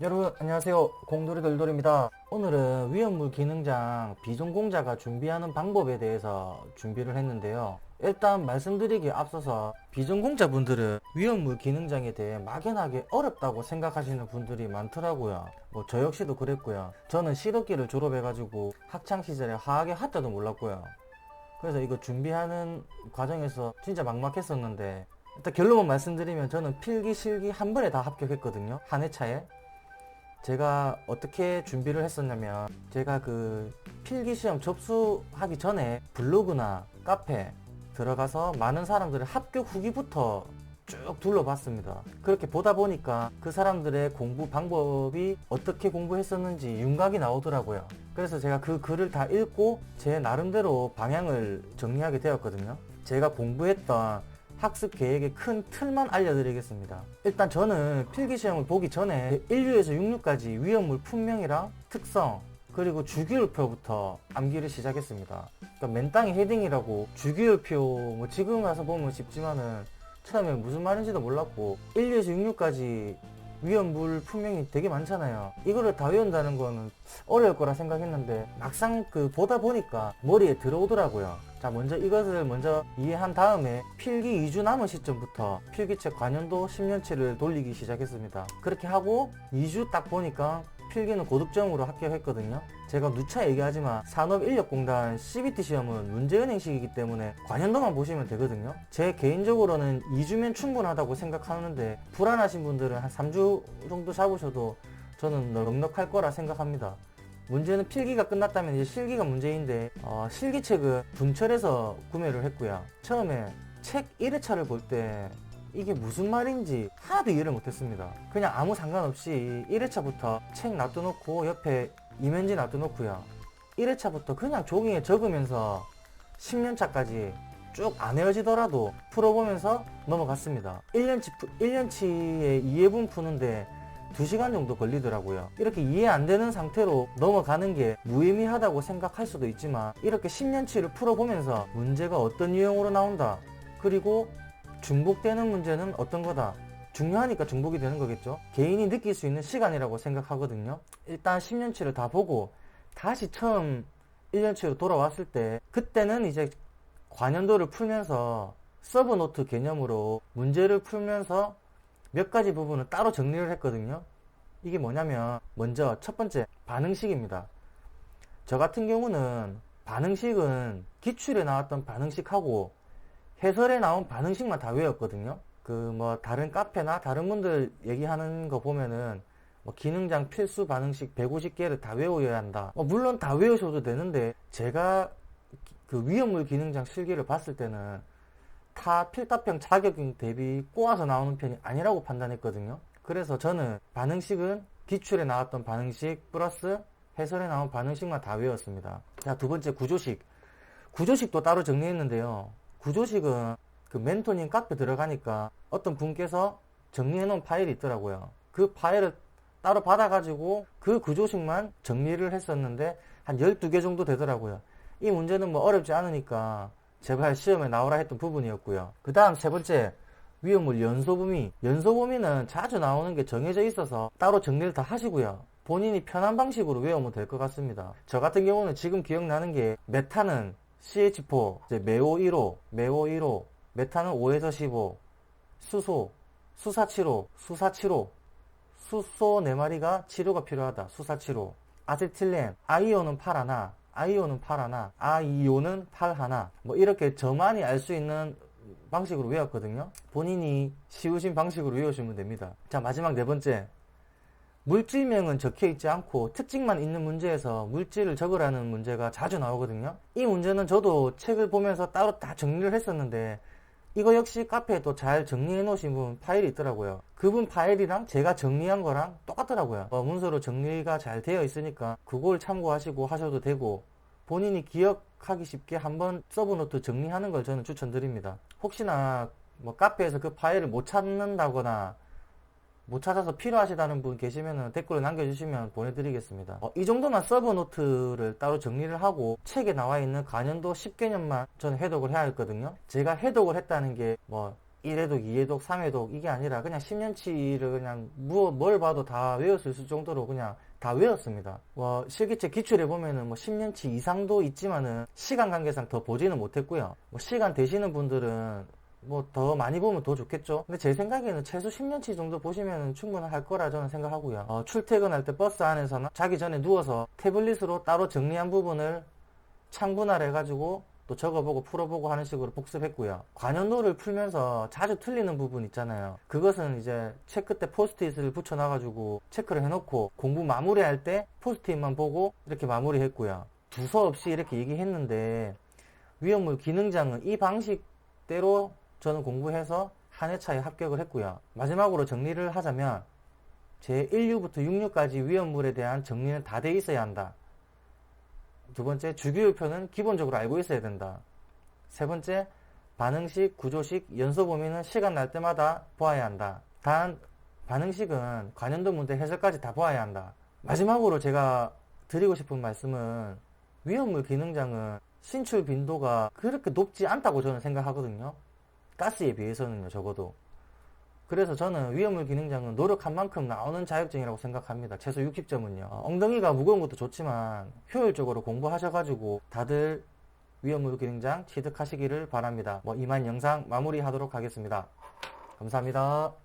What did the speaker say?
여러분 안녕하세요. 공돌이 돌돌입니다. 오늘은 위험물 기능장 비전공자가 준비하는 방법에 대해서 준비를 했는데요. 일단 말씀드리기에 앞서서 비전공자 분들은 위험물 기능장에 대해 막연하게 어렵다고 생각하시는 분들이 많더라고요. 뭐 저 역시도 그랬고요. 저는 실업기를 졸업해가지고 학창시절에 화학의 화자도 몰랐고요. 그래서 이거 준비하는 과정에서 진짜 막막했었는데 일단 결론만 말씀드리면 저는 필기 실기 한 번에 다 합격했거든요. 한 회차에 제가 어떻게 준비를 했었냐면 제가 그 필기 시험 접수하기 전에 블로그나 카페 들어가서 많은 사람들의 합격 후기부터 쭉 둘러봤습니다. 그렇게 보다 보니까 그 사람들의 공부 방법이 어떻게 공부했었는지 윤곽이 나오더라고요. 그래서 제가 그 글을 다 읽고 제 나름대로 방향을 정리하게 되었거든요. 제가 공부했던 학습 계획의 큰 틀만 알려드리겠습니다. 일단 저는 필기 시험을 보기 전에 1류에서 6류까지 위험물 품명이랑 특성, 그리고 주기율표부터 암기를 시작했습니다. 그러니까 맨땅에 헤딩이라고 주기율표, 뭐 지금 와서 보면 쉽지만은 처음에 무슨 말인지도 몰랐고 1류에서 6류까지 위험물 품명이 되게 많잖아요. 이거를 다 외운다는 거는 어려울 거라 생각했는데 막상 그 보다 보니까 머리에 들어오더라고요. 자, 먼저 이것을 먼저 이해한 다음에 필기 2주 남은 시점부터 필기책 관연도 10년치를 돌리기 시작했습니다. 그렇게 하고 2주 딱 보니까 필기는 고득점으로 합격했거든요. 제가 누차 얘기하지만 산업인력공단 CBT 시험은 문제은행식이기 때문에 관연도만 보시면 되거든요. 제 개인적으로는 2주면 충분하다고 생각하는데 불안하신 분들은 한 3주 정도 잡으셔도 저는 넉넉할 거라 생각합니다. 문제는 필기가 끝났다면 이제 실기가 문제인데 어, 실기책은 분철해서 구매를 했고요. 처음에 책 1회차를 볼때 이게 무슨 말인지 하나도 이해를 못했습니다. 그냥 아무 상관없이 1회차부터 책 놔둬놓고 옆에 이면지 놔둬놓고요. 1회차부터 그냥 종이에 적으면서 10년차까지 쭉 안 헤어지더라도 풀어보면서 넘어갔습니다. 1년치, 1년치의 이해분 푸는데 2시간 정도 걸리더라고요. 이렇게 이해 안 되는 상태로 넘어가는 게 무의미하다고 생각할 수도 있지만 이렇게 10년치를 풀어보면서 문제가 어떤 유형으로 나온다. 그리고 중복되는 문제는 어떤 거다. 중요하니까 중복이 되는 거겠죠. 개인이 느낄 수 있는 시간이라고 생각하거든요. 일단 10년치를 다 보고 다시 처음 1년치로 돌아왔을 때 그때는 이제 관연도를 풀면서 서브노트 개념으로 문제를 풀면서 몇 가지 부분을 따로 정리를 했거든요. 이게 뭐냐면 먼저 첫 번째 반응식입니다. 저 같은 경우는 반응식은 기출에 나왔던 반응식하고 해설에 나온 반응식만 다 외웠거든요. 그 뭐 다른 카페나 다른 분들 얘기하는 거 보면은 뭐 기능장 필수 반응식 150개를 다 외워야 한다. 뭐 물론 다 외우셔도 되는데 제가 그 위험물 기능장 실기를 봤을 때는 타 필답형 자격증 대비 꼬아서 나오는 편이 아니라고 판단했거든요. 그래서 저는 반응식은 기출에 나왔던 반응식 플러스 해설에 나온 반응식만 다 외웠습니다. 자, 두 번째 구조식. 구조식도 따로 정리했는데요. 구조식은 그 멘토님 카페 들어가니까 어떤 분께서 정리해 놓은 파일이 있더라고요. 그 파일을 따로 받아가지고 그 구조식만 정리를 했었는데 한 12개 정도 되더라고요. 이 문제는 뭐 어렵지 않으니까 제발 시험에 나오라 했던 부분이었고요. 그 다음 세 번째, 위험물 연소 범위. 연소 범위는 자주 나오는 게 정해져 있어서 따로 정리를 다 하시고요. 본인이 편한 방식으로 외우면 될 것 같습니다. 저 같은 경우는 지금 기억나는 게 메타는 CH4, 이제 메오 1호, 메오 1호, 메타는 5에서 15, 수소, 수사치로, 수사치로, 수소 4마리가 치료가 필요하다. 수사치로. 아세틸렌, 아이오는 8 하나, 아이오는 8 하나, 아이오는 8 하나. 뭐 이렇게 저만이 알 수 있는 방식으로 외웠거든요. 본인이 쉬우신 방식으로 외우시면 됩니다. 자, 마지막 네 번째. 물질명은 적혀 있지 않고 특징만 있는 문제에서 물질을 적으라는 문제가 자주 나오거든요. 이 문제는 저도 책을 보면서 따로 다 정리를 했었는데 이거 역시 카페에도 잘 정리해 놓으신 분 파일이 있더라고요. 그분 파일이랑 제가 정리한 거랑 똑같더라고요. 어, 문서로 정리가 잘 되어 있으니까 그걸 참고하시고 하셔도 되고 본인이 기억하기 쉽게 한번 서브노트 정리하는 걸 저는 추천드립니다. 혹시나 뭐 카페에서 그 파일을 못 찾는다거나 못 찾아서 필요하시다는 분 계시면 댓글을 남겨주시면 보내드리겠습니다. 어, 이 정도만 서브 노트를 따로 정리를 하고 책에 나와 있는 관연도 10개념만 저는 해독을 해야 했거든요. 제가 해독을 했다는 게뭐 1회독, 2회독, 3회독 이게 아니라 그냥 10년치를 그냥 뭐, 뭘 봐도 다 있을 정도로 그냥 다 외웠습니다. 뭐 실기체 기출해 보면은 뭐 10년치 이상도 있지만은 시간 관계상 더 보지는 못했고요. 뭐 시간 되시는 분들은 뭐 더 많이 보면 더 좋겠죠. 근데 제 생각에는 최소 10년치 정도 보시면 충분할 거라 저는 생각하고요. 어, 출퇴근할 때 버스 안에서는 자기 전에 누워서 태블릿으로 따로 정리한 부분을 창분할 해가지고 또 적어보고 풀어보고 하는 식으로 복습했고요. 관연도를 풀면서 자주 틀리는 부분 있잖아요. 그것은 이제 체크 때 포스트잇을 붙여놔가지고 체크를 해놓고 공부 마무리할 때 포스트잇만 보고 이렇게 마무리했고요. 두서 없이 이렇게 얘기했는데 위험물 기능장은 이 방식대로 저는 공부해서 한 회차에 합격을 했고요. 마지막으로 정리를 하자면 제 1류부터 6류까지 위험물에 대한 정리는 다 돼 있어야 한다. 두 번째, 주기율표는 기본적으로 알고 있어야 된다. 세 번째, 반응식, 구조식, 연소 범위는 시간 날 때마다 보아야 한다. 단, 반응식은 관연도 문제 해설까지 다 보아야 한다. 마지막으로 제가 드리고 싶은 말씀은 위험물 기능장은 신출 빈도가 그렇게 높지 않다고 저는 생각하거든요. 가스에 비해서는요, 적어도. 그래서 저는 위험물 기능장은 노력한 만큼 나오는 자격증이라고 생각합니다. 최소 60점은요. 엉덩이가 무거운 것도 좋지만 효율적으로 공부하셔가지고 다들 위험물 기능장 취득하시기를 바랍니다. 뭐 이만 영상 마무리하도록 하겠습니다. 감사합니다.